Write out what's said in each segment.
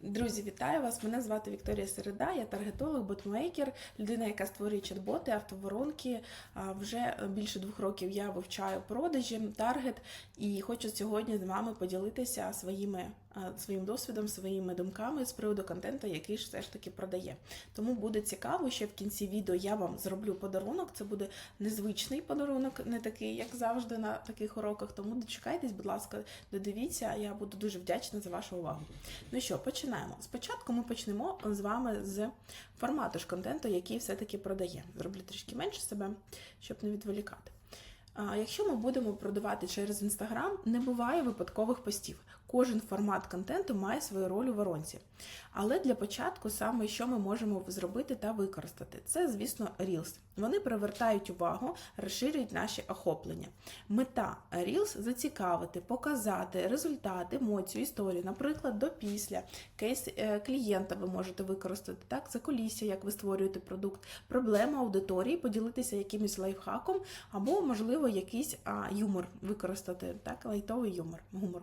Друзі, вітаю вас! Мене звати Вікторія Середа, я таргетолог, ботмейкер, людина, яка створює чат-боти, автоворонки. Вже більше двох років я вивчаю продажі, таргет, і хочу сьогодні з вами поділитися своїми, своїм досвідом, своїми думками з приводу контенту, який ж все ж таки продає. Тому буде цікаво, що в кінці відео я вам зроблю подарунок. Це буде незвичний подарунок, не такий, як завжди на таких уроках. Тому дочекайтесь, будь ласка, додивіться. Я буду дуже вдячна за вашу увагу. Ну що, починаємо. Спочатку ми почнемо з вами з формату ж контенту, який все-таки продає. Зроблю трішки менше себе, щоб не відволікати. Якщо ми будемо продавати через Інстаграм, не буває випадкових постів. Кожен формат контенту має свою роль у воронці. Але для початку саме що ми можемо зробити та використати, це, звісно, Reels. Вони привертають увагу, розширюють наші охоплення. Мета Reels – зацікавити, показати результат, емоцію, історію, наприклад, до після, кейс е, клієнта ви можете використати, так, за кулісся, як ви створюєте продукт, проблема аудиторії, поділитися якимось лайфхаком, або, можливо, якийсь а, юмор використати, так, лайтовий юмор. гумор.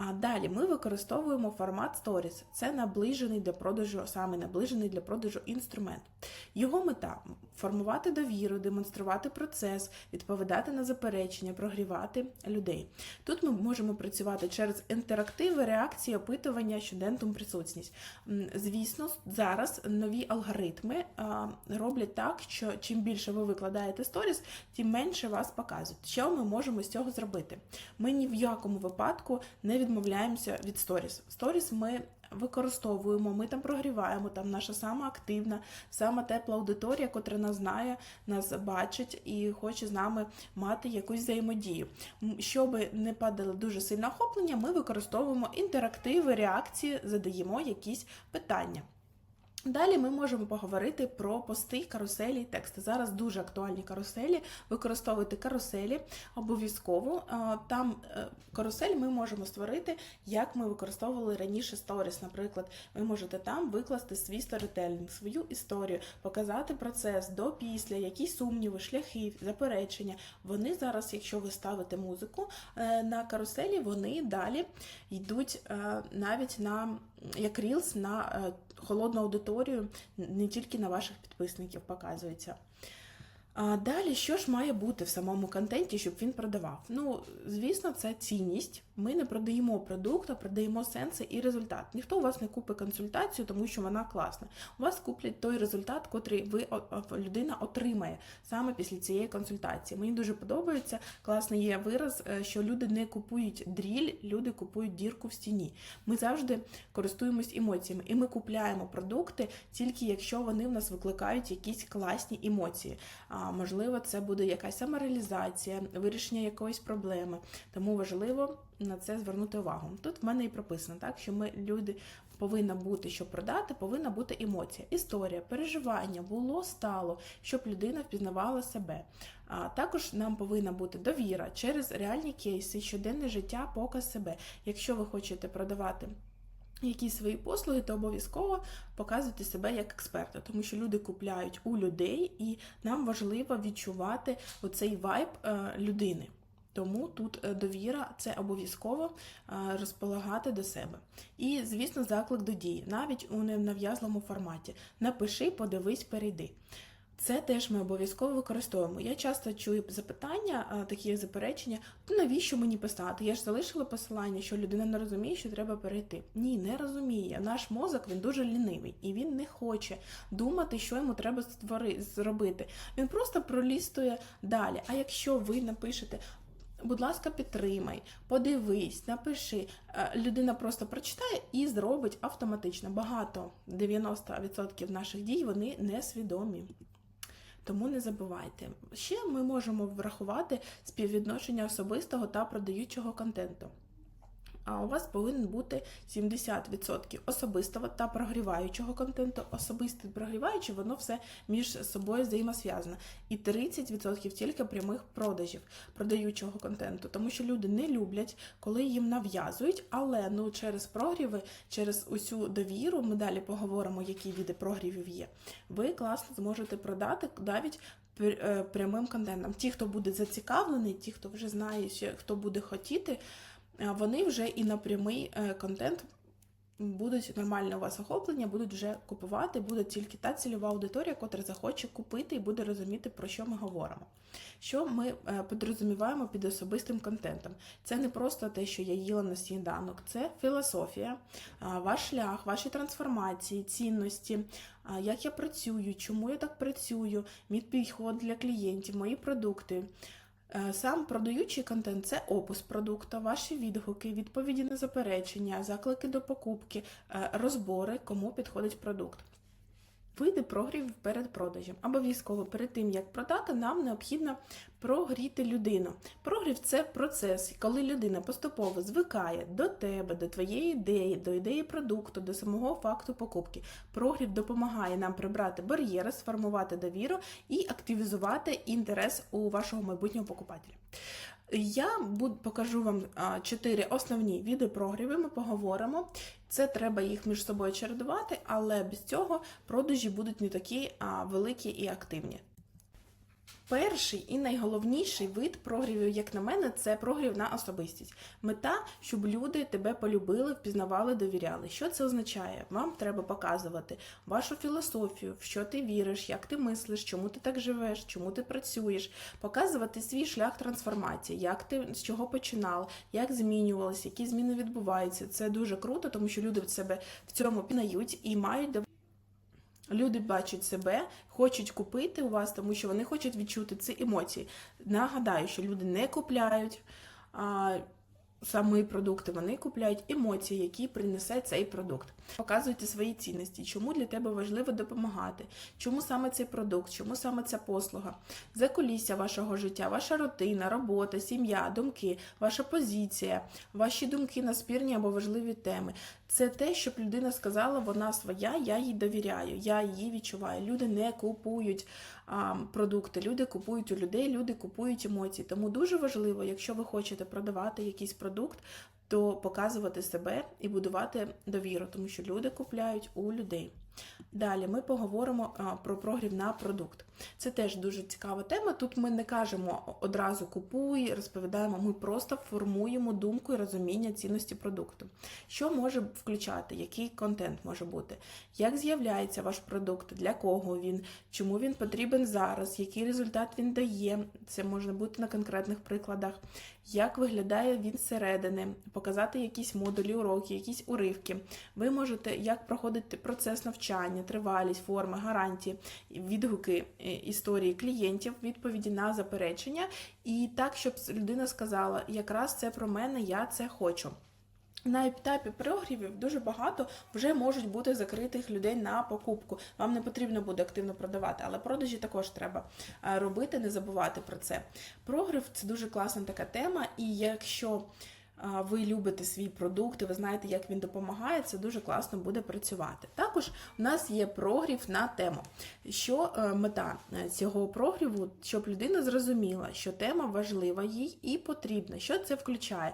А далі ми використовуємо формат Stories. Це наближений для продажу, саме наближений для продажу інструмент. Його мета формувати довіру, демонструвати процес, відповідати на заперечення, прогрівати людей. Тут ми можемо працювати через інтерактиви, реакції, опитування, щодентум присутність. Звісно, зараз нові алгоритми роблять так, що чим більше ви викладаєте сторіс, тим менше вас показують. Що ми можемо з цього зробити? Ми ні в якому випадку не відмовляємося від сторіс. Сторіс ми використовуємо, ми там прогріваємо, там наша сама активна, сама тепла аудиторія, котра нас знає, нас бачить і хоче з нами мати якусь взаємодію. Щоб не падало дуже сильне охоплення, ми використовуємо інтерактиви, реакції, задаємо якісь питання. Далі ми можемо поговорити про пости, каруселі і тексти. Зараз дуже актуальні каруселі. Використовуйте каруселі обов'язково. Там е, карусель ми можемо створити, як ми використовували раніше сторіс. Наприклад, ви можете там викласти свій сторітелінг, свою історію, показати процес до після, якісь сумніви, шляхи, заперечення. Вони зараз, якщо ви ставите музику е, на каруселі, вони далі йдуть е, навіть на як рілс на холодну аудиторію, не тільки на ваших підписників показується. А далі, що ж має бути в самому контенті, щоб він продавав? Ну, звісно, це цінність. Ми не продаємо продукт, а продаємо сенси і результат. Ніхто у вас не купить консультацію, тому що вона класна. У вас куплять той результат, котрий ви людина отримає саме після цієї консультації. Мені дуже подобається. Класний є вираз, е, що люди не купують дріль, люди купують дірку в стіні. Ми завжди користуємось емоціями, і ми купляємо продукти тільки якщо вони в нас викликають якісь класні емоції. А можливо, це буде якась самореалізація, вирішення якоїсь проблеми. Тому важливо на це звернути увагу. Тут в мене і прописано, так що ми люди повинна бути, щоб продати, повинна бути емоція, історія, переживання, було, стало, щоб людина впізнавала себе. А також нам повинна бути довіра через реальні кейси, щоденне життя, показ себе. Якщо ви хочете продавати. Якісь свої послуги, то обов'язково показуйте себе як експерта, тому що люди купляють у людей, і нам важливо відчувати оцей вайб е, людини. Тому тут е, довіра це обов'язково е, розполагати до себе. І, звісно, заклик до дії, навіть у ненав'язливому форматі. Напиши, подивись, перейди. Це теж ми обов'язково використовуємо. Я часто чую запитання, а, такі заперечення, то навіщо мені писати? Я ж залишила посилання, що людина не розуміє, що треба перейти. Ні, не розуміє. Наш мозок він дуже лінивий і він не хоче думати, що йому треба зробити. Він просто пролістує далі. А якщо ви напишете. Будь ласка, підтримай, подивись, напиши. Е, Людина просто прочитає і зробить автоматично. Багато 90% наших дій вони несвідомі. Тому не забувайте. Ще ми можемо врахувати співвідношення особистого та продаючого контенту. А у вас повинен бути 70% особистого та прогріваючого контенту. Особисте прогріваюче, воно все між собою взаємосв'язано. І 30% тільки прямих продажів продаючого контенту. Тому що люди не люблять, коли їм нав'язують, але ну через прогріви, через усю довіру, ми далі поговоримо, які види прогрівів є. Ви класно зможете продати навіть е, прямим контентом. Ті, хто буде зацікавлений, ті, хто вже знає, хто буде хотіти, вони вже і на прямий е, контент будуть нормальне у вас охоплення, будуть вже купувати, буде тільки та цільова аудиторія, котра захоче купити і буде розуміти, про що ми говоримо. Що ми е, підрозуміваємо під особистим контентом? Це не просто те, що я їла на сніданок, це філософія, ваш шлях, ваші трансформації, цінності, як я працюю, чому я так працюю, мій підход для клієнтів, мої продукти. Е, Сам продаючий контент це опис продукту, ваші відгуки, відповіді на заперечення, заклики до покупки, е, розбори, кому підходить продукт. Види прогрів перед продажем. Обов'язково перед тим, як продати, нам необхідно прогріти людину. Прогрів це процес, коли людина поступово звикає до тебе, до твоєї ідеї, до ідеї продукту, до самого факту покупки. Прогрів допомагає нам прибрати бар'єри, сформувати довіру і активізувати інтерес у вашого майбутнього покупателя. Я покажу вам чотири основні види прогрівів. Ми поговоримо. Це треба їх між собою чередувати, але без цього продажі будуть не такі великі і активні. Перший і найголовніший вид прогрівів, як на мене, це прогрів на особистість. Мета, щоб люди тебе полюбили, впізнавали, довіряли. Що це означає? Вам треба показувати вашу філософію, в що ти віриш, як ти мислиш, чому ти так живеш, чому ти працюєш, показувати свій шлях трансформації, як ти з чого починав, як змінювалося, які зміни відбуваються. Це дуже круто, тому що люди в себе в цьому пізнають і мають Люди бачать себе, хочуть купити у вас, тому що вони хочуть відчути ці емоції. Нагадаю, що люди не купляють а, самі продукти, вони купляють емоції, які принесе цей продукт. Показуйте свої цінності, чому для тебе важливо допомагати, чому саме цей продукт, чому саме ця послуга, закулісся вашого життя, ваша рутина, робота, сім'я, думки, ваша позиція, ваші думки на спірні або важливі теми. Це те, щоб людина сказала, вона своя, я їй довіряю, я її відчуваю. Люди не купують а, продукти, люди купують у людей, люди купують емоції. Тому дуже важливо, якщо ви хочете продавати якийсь продукт, то показувати себе і будувати довіру, тому що люди купляють у людей. Далі ми поговоримо про прогрів на продукт. Це теж дуже цікава тема. Тут ми не кажемо одразу купуй, розповідаємо, ми просто формуємо думку і розуміння цінності продукту. Що може включати, який контент може бути, як з'являється ваш продукт, для кого він, чому він потрібен зараз, який результат він дає. Це може бути на конкретних прикладах, як виглядає він зсередини, показати якісь модулі, уроки, якісь уривки. Ви можете як проходити процес навчання, тривалість, форми, гарантії, відгуки історії клієнтів, відповіді на заперечення, і так, щоб людина сказала, якраз це про мене, я це хочу. На етапі прогрівів дуже багато вже можуть бути закритих людей на покупку. Вам не потрібно буде активно продавати, але продажі також треба е, робити, не забувати про це. Прогрів це дуже класна така тема, і якщо ви любите свій продукт, і ви знаєте, як він допомагає, це дуже класно буде працювати. Також у нас є прогрів на тему. Що е, мета е, цього прогріву, щоб людина зрозуміла, що тема важлива їй і потрібна. Що це включає?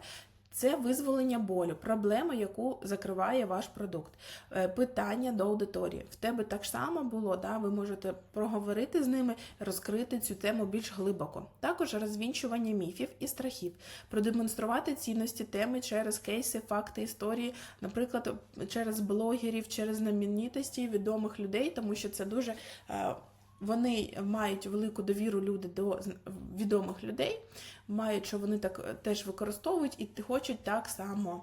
Це визволення болю, проблема, яку закриває ваш продукт. Е, Питання до аудиторії. В тебе так само було, да? ви можете проговорити з ними, розкрити цю тему більш глибоко. Також розвінчування міфів і страхів, продемонструвати цінності теми через кейси, факти, історії, наприклад, через блогерів, через знаменитості відомих людей, тому що це дуже. Вони мають велику довіру люди до відомих людей, мають, що вони так е, теж використовують і хочуть так само.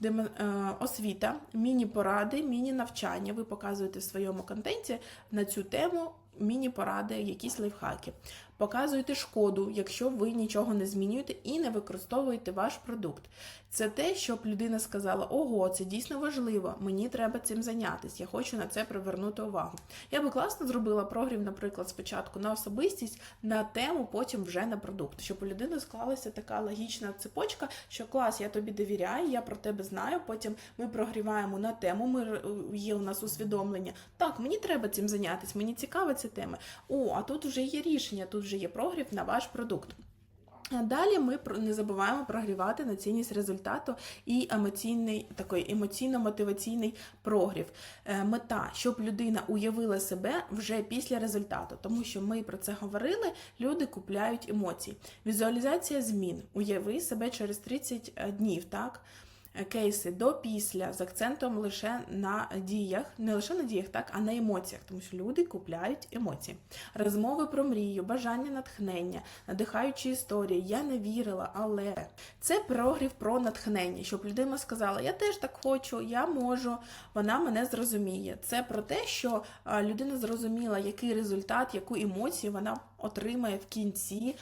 Демо- е, Освіта, міні-поради, міні-навчання. Ви показуєте в своєму контенті на цю тему міні-поради, якісь лайфхаки. Показуєте шкоду, якщо ви нічого не змінюєте і не використовуєте ваш продукт. Це те, щоб людина сказала: ого, це дійсно важливо, мені треба цим зайнятися, я хочу на це привернути увагу. Я би класно зробила прогрів, наприклад, спочатку на особистість, на тему, потім вже на продукт, щоб у людини склалася така логічна цепочка, що клас, я тобі довіряю, я про тебе знаю. Потім ми прогріваємо на тему. Ми є у нас усвідомлення. Так, мені треба цим зайнятися, мені цікава ця тема. О, а тут вже є рішення, тут вже є прогрів на ваш продукт. Далі ми не забуваємо прогрівати на цінність результату і емоційний такий емоційно-мотиваційний прогрів. Е, Мета, щоб людина уявила себе вже після результату, тому що ми про це говорили. Люди купляють емоції. Візуалізація змін. Уяви себе через 30 днів, так? Е, кейси до після з акцентом лише на діях, не лише на діях, так, а на емоціях, тому що люди купляють емоції. Розмови про мрію, бажання натхнення, надихаючі історії. Я не вірила, але це прогрів про натхнення, щоб людина сказала: Я теж так хочу, я можу, вона мене зрозуміє. Це про те, що людина зрозуміла, який результат, яку емоцію вона отримає в кінці.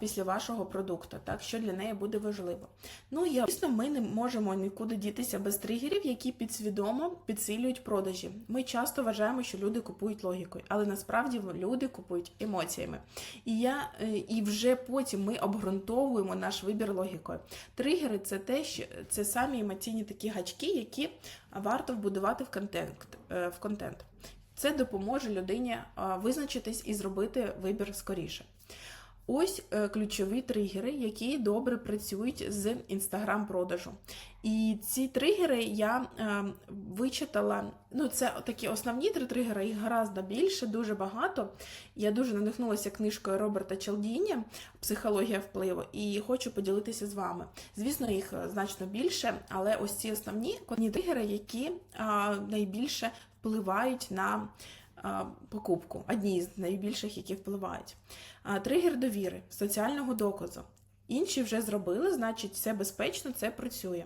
Після вашого продукту, так що для неї буде важливо. Ну і звісно, ми не можемо нікуди дітися без тригерів, які підсвідомо підсилюють продажі. Ми часто вважаємо, що люди купують логікою, але насправді люди купують емоціями. І я е, і вже потім ми обґрунтовуємо наш вибір логікою. Тригери це те, що це самі емоційні такі гачки, які варто вбудувати в контент. е, В контент. Це допоможе людині визначитись і зробити вибір скоріше. Ось е, ключові тригери, які добре працюють з інстаграм-продажу. І ці тригери я е, вичитала. Ну, це такі основні три тригери, їх гораздо більше, дуже багато. Я дуже надихнулася книжкою Роберта Челдіні Психологія впливу і хочу поділитися з вами. Звісно, їх е, значно більше, але ось ці основні тригери, які найбільше впливають на покупку. Одні з найбільших, які впливають. Тригер довіри, соціального доказу. Інші вже зробили, значить, все безпечно, це працює.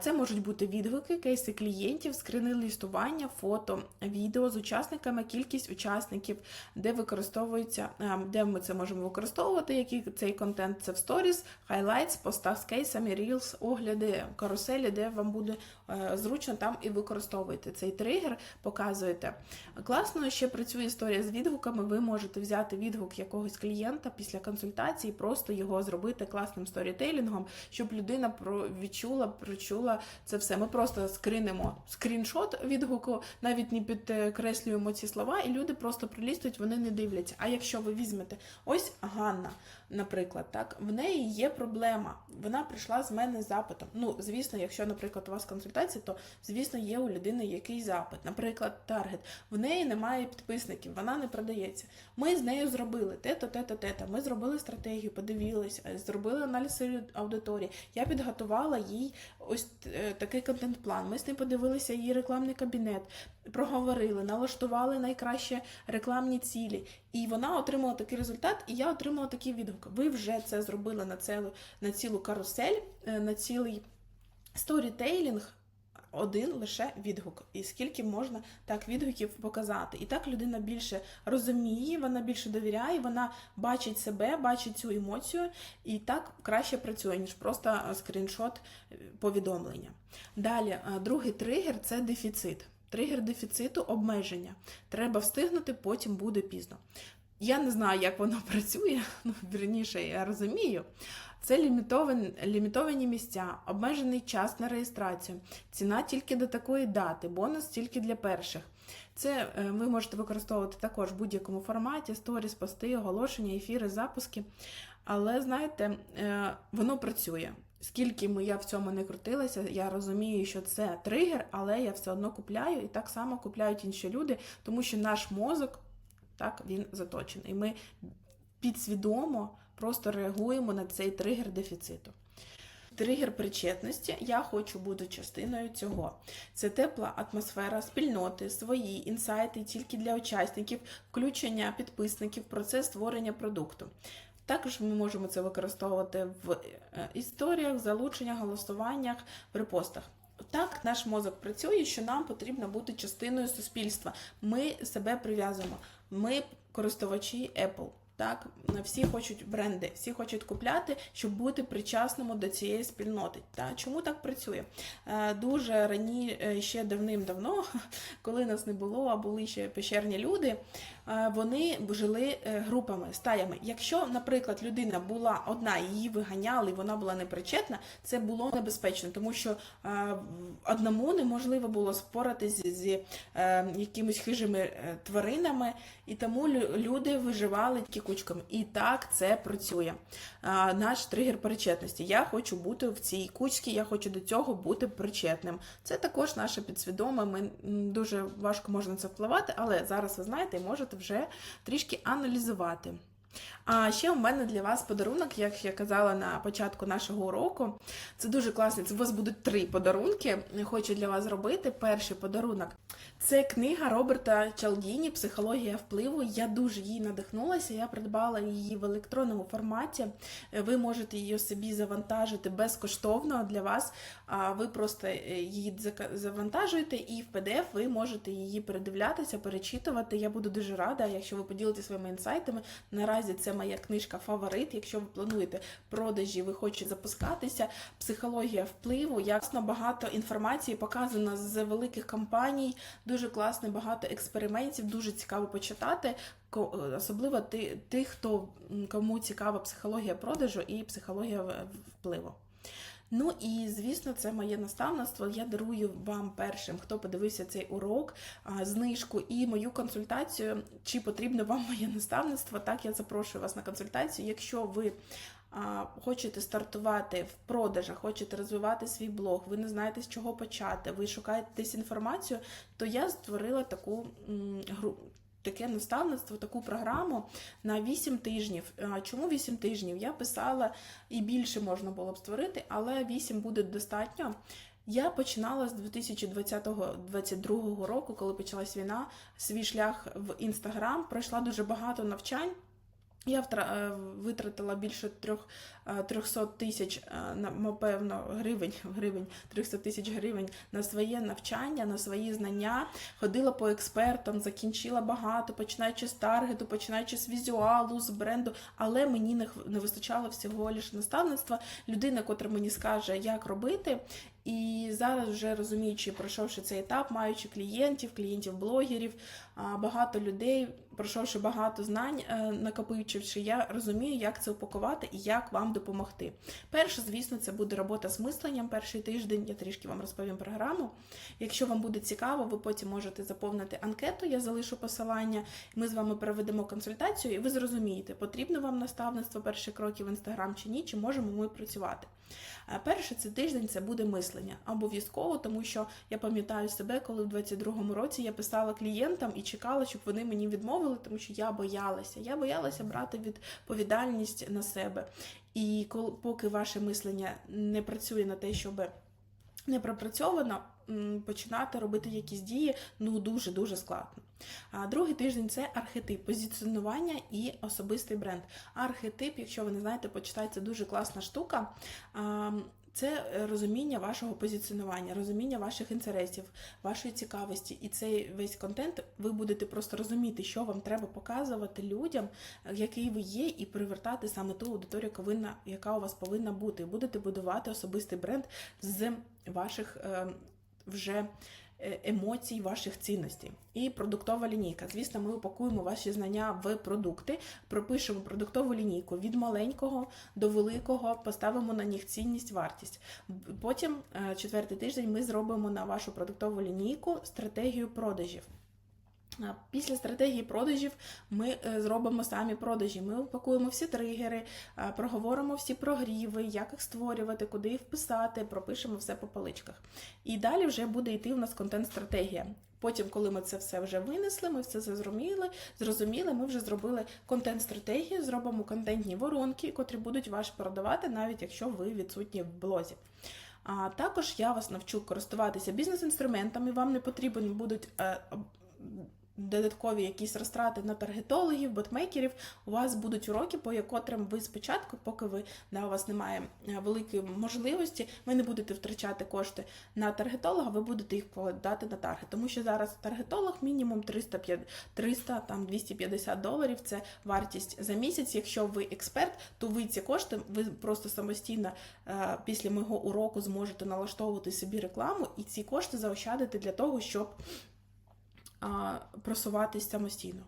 Це можуть бути відгуки, кейси клієнтів, скрини листування, фото, відео з учасниками, кількість учасників, де використовується, де ми це можемо використовувати, який цей контент це в сторіс, хайлайтс, постах з кейсами, рілс, огляди, каруселі, де вам буде е, зручно там і використовуєте цей тригер, показуєте. Класно ще працює історія з відгуками. Ви можете взяти відгук якогось клієнта після консультації, просто його зробити класним сторітейлінгом, щоб людина відчула про відчула, це все. Ми просто скринемо скріншот відгуку, навіть не підкреслюємо ці слова, і люди просто прилістують, вони не дивляться. А якщо ви візьмете ось Ганна, наприклад, так в неї є проблема. Вона прийшла з мене запитом. Ну, звісно, якщо, наприклад, у вас консультація, то звісно є у людини якийсь запит. Наприклад, таргет. В неї немає підписників, вона не продається. Ми з нею зробили те-то, те-то, те-то. Ми зробили стратегію, подивилися, зробили аналіз аудиторії. Я підготувала їй ось е, такий контент-план. Ми з ним подивилися її рекламний кабінет, проговорили, налаштували найкраще рекламні цілі. І вона отримала такий результат, і я отримала такий відгук. Ви вже це зробили на цілу, на цілу карусель, е, на цілий сторітейлінг. Один лише відгук, і скільки можна так відгуків показати. І так людина більше розуміє, вона більше довіряє, вона бачить себе, бачить цю емоцію, і так краще працює, ніж просто скріншот повідомлення. Далі, е, другий тригер це дефіцит. Тригер дефіциту обмеження. Треба встигнути, потім буде пізно. Я не знаю, як воно працює, ну, вірніше, я розумію. Це лімітовані, лімітовані місця, обмежений час на реєстрацію, ціна тільки до такої дати, бонус тільки для перших. Це е, ви можете використовувати також в будь-якому форматі: сторіс, пости, оголошення, ефіри, запуски. Але знаєте, е, воно працює. Скільки ми я в цьому не крутилася, я розумію, що це тригер, але я все одно купляю і так само купляють інші люди, тому що наш мозок так він заточений. І ми підсвідомо просто реагуємо на цей тригер дефіциту. Тригер причетності я хочу бути частиною цього. Це тепла атмосфера спільноти, свої інсайти тільки для учасників, включення підписників, процес створення продукту. Також ми можемо це використовувати в е, історіях, залученнях, голосуваннях, репостах. Так, наш мозок працює, що нам потрібно бути частиною суспільства. Ми себе прив'язуємо. Ми користувачі Apple. Так, всі хочуть бренди, всі хочуть купляти, щоб бути причасними до цієї спільноти. Та чому так працює? Е, Дуже рані е, ще давним-давно, коли нас не було, а були ще пещерні люди, е, вони жили групами, стаями. Якщо, наприклад, людина була одна, її виганяли, вона була непричетна, це було небезпечно, тому що одному неможливо було споратись з якимись хижими тваринами, і тому люди виживали тільки кучками. І так це працює. Наш тригер причетності. Я хочу бути в цій кучці, я хочу до цього бути причетним. Це також наше підсвідоме. Ми дуже важко можна це впливати, але зараз ви знаєте і можете вже трішки аналізувати. А ще у мене для вас подарунок, як я казала на початку нашого уроку. Це дуже класний. Це у вас будуть три подарунки. Хочу для вас зробити. Перший подарунок це книга Роберта Чалдіні Психологія впливу. Я дуже їй надихнулася. Я придбала її в електронному форматі. Ви можете її собі завантажити безкоштовно для вас. Ви просто е, її завантажуєте, і в PDF ви можете її передивлятися, перечитувати. Я буду дуже рада, якщо ви поділитеся своїми інсайтами. Наразі це моя книжка Фаворит. Якщо ви плануєте продажі, ви хочете запускатися. Психологія впливу. Ясно багато інформації показано з великих компаній. Дуже класно, багато експериментів. Дуже цікаво почитати. Особливо ти, тих, хто кому цікава психологія продажу і психологія впливу. Ну і звісно, це моє наставництво. Я дарую вам першим, хто подивився цей урок, знижку і мою консультацію. Чи потрібно вам моє наставництво? Так, я запрошую вас на консультацію. Якщо ви хочете стартувати в продажах, хочете розвивати свій блог, ви не знаєте з чого почати, ви шукаєте десь інформацію, то я створила таку м, гру. Таке наставництво, таку програму на 8 тижнів. Чому 8 тижнів? Я писала і більше можна було б створити, але 8 буде достатньо. Я починала з 2020-2022 року, коли почалась війна, свій шлях в інстаграм. Пройшла дуже багато навчань. Я е, витратила більше трьох, е, 300 тисяч, е, на- напевно, гривень, гривень, 300 тисяч гривень на своє навчання, на свої знання. Ходила по експертам, закінчила багато, починаючи з таргету, починаючи з візуалу, з бренду, але мені не вистачало всього лише наставництва. Людина, котра мені скаже, як робити. І зараз, вже розуміючи, пройшовши цей етап, маючи клієнтів, клієнтів-блогерів, багато людей, пройшовши багато знань, е, накопичивши, я розумію, як це упакувати і як вам допомогти. Перше, звісно, це буде робота з мисленням перший тиждень. Я трішки вам розповім програму. Якщо вам буде цікаво, ви потім можете заповнити анкету, я залишу посилання. Ми з вами проведемо консультацію, і ви зрозумієте, потрібно вам наставництво перші кроки в інстаграм чи ні, чи можемо ми працювати. Е, Перше це тиждень це буде мислення. Обов'язково, тому що я пам'ятаю себе, коли в 22-му році я писала клієнтам і чекала, щоб вони мені відмовили, тому що я боялася. Я боялася брати відповідальність на себе. І коли поки ваше мислення не працює на те, щоб не пропрацьовано, починати робити якісь дії ну дуже дуже складно. А другий тиждень це архетип, позиціонування і особистий бренд. Архетип, якщо ви не знаєте, почитайте, дуже класна штука. Це розуміння вашого позиціонування, розуміння ваших інтересів, вашої цікавості. І цей весь контент ви будете просто розуміти, що вам треба показувати людям, який ви є, і привертати саме ту аудиторію, яка у вас повинна бути. Будете будувати особистий бренд з ваших е, вже е, емоцій, ваших цінностей. І продуктова лінійка. Звісно, ми упакуємо ваші знання в продукти, пропишемо продуктову лінійку від маленького до великого, поставимо на них цінність, вартість. Потім, е, четвертий тиждень, ми зробимо на вашу продуктову лінійку стратегію продажів. Після стратегії продажів ми е, зробимо самі продажі. Ми упакуємо всі тригери, проговоримо всі прогріви, як їх створювати, куди їх вписати, пропишемо все по поличках. І далі вже буде йти у нас контент-стратегія. Потім, коли ми це все вже винесли, ми все зрозуміли, зрозуміли, ми вже зробили контент-стратегію, зробимо контентні воронки, котрі будуть вас продавати, навіть якщо ви відсутні в блозі. А також я вас навчу користуватися бізнес-інструментами. Вам не потрібні будуть е, додаткові якісь розтрати на таргетологів, ботмейкерів. У вас будуть уроки, по котрим ви спочатку, поки ви да, у вас немає е, великої можливості, ви не будете втрачати кошти на таргетолога, ви будете їх вкладати на таргет. Тому що зараз таргетолог мінімум 300, 300 там 250 доларів. Це вартість за місяць. Якщо ви експерт, то ви ці кошти ви просто самостійно е, після мого уроку зможете налаштовувати собі рекламу і ці кошти заощадити для того, щоб просуватись самостійно.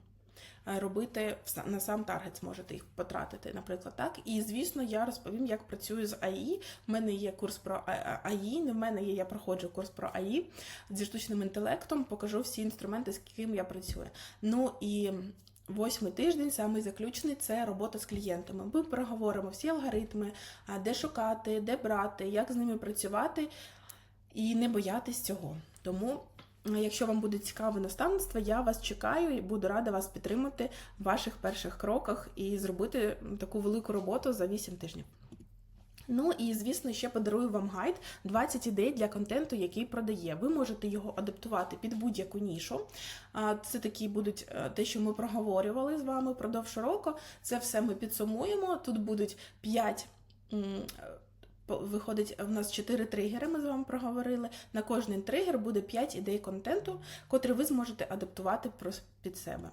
Е, Робити на сам таргет зможете їх потратити, наприклад, так. І звісно, я розповім, як працюю з АІ. В мене є курс про АІ. Не в мене є, я проходжу курс про АІ зі штучним інтелектом, покажу всі інструменти, з якими я працюю. Ну і восьмий тиждень, самий заключний, це робота з клієнтами. Ми проговоримо всі алгоритми, де шукати, де брати, як з ними працювати і не боятись цього. Тому Якщо вам буде цікаве наставництво, я вас чекаю і буду рада вас підтримати в ваших перших кроках і зробити таку велику роботу за 8 тижнів. Ну і звісно, ще подарую вам гайд 20 ідей для контенту, який продає. Ви можете його адаптувати під будь-яку нішу. Це такі будуть е, те, що ми проговорювали з вами впродовж року. Це все ми підсумуємо. Тут будуть 5 по- Виходить, в нас 4 тригери, ми з вами проговорили. На кожний тригер буде 5 ідей контенту, котрі ви зможете адаптувати під себе.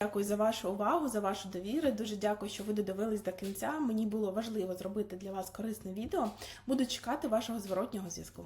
Дякую за вашу увагу, за вашу довіру. Дуже дякую, що ви додивились до кінця. Мені було важливо зробити для вас корисне відео. Буду чекати вашого зворотнього зв'язку.